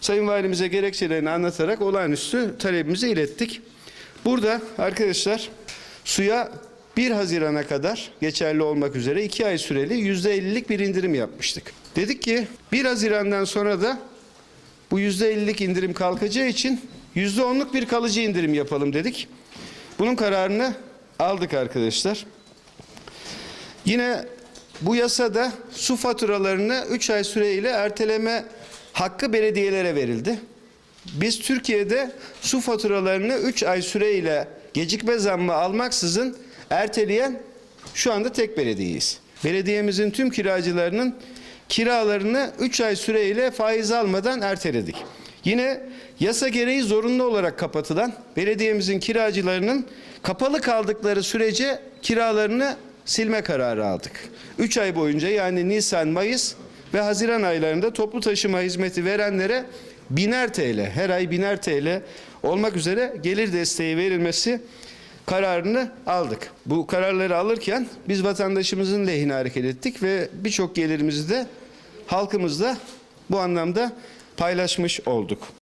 Sayın Valimize gerekçelerini anlatarak olağanüstü talebimizi ilettik. Burada arkadaşlar suya 1 Haziran'a kadar geçerli olmak üzere 2 ay süreli %50'lik bir indirim yapmıştık. Dedik ki 1 Haziran'dan sonra da bu %50'lik indirim kalkacağı için %10'luk bir kalıcı indirim yapalım dedik. Bunun kararını aldık arkadaşlar. Yine bu yasada su faturalarını 3 ay süreyle erteleme hakkı belediyelere verildi. Biz Türkiye'de su faturalarını 3 ay süreyle gecikme zammı almaksızın erteleyen şu anda tek belediyeyiz. Belediyemizin tüm kiracılarının kiralarını 3 ay süreyle faiz almadan erteledik. Yine yasa gereği zorunlu olarak kapatılan belediyemizin kiracılarının kapalı kaldıkları sürece kiralarını silme kararı aldık. 3 ay boyunca yani Nisan, Mayıs ve Haziran aylarında toplu taşıma hizmeti verenlere biner TL, her ay biner TL olmak üzere gelir desteği verilmesi kararını aldık. Bu kararları alırken biz vatandaşımızın lehine hareket ettik ve birçok gelirimizi de halkımızla bu anlamda paylaşmış olduk.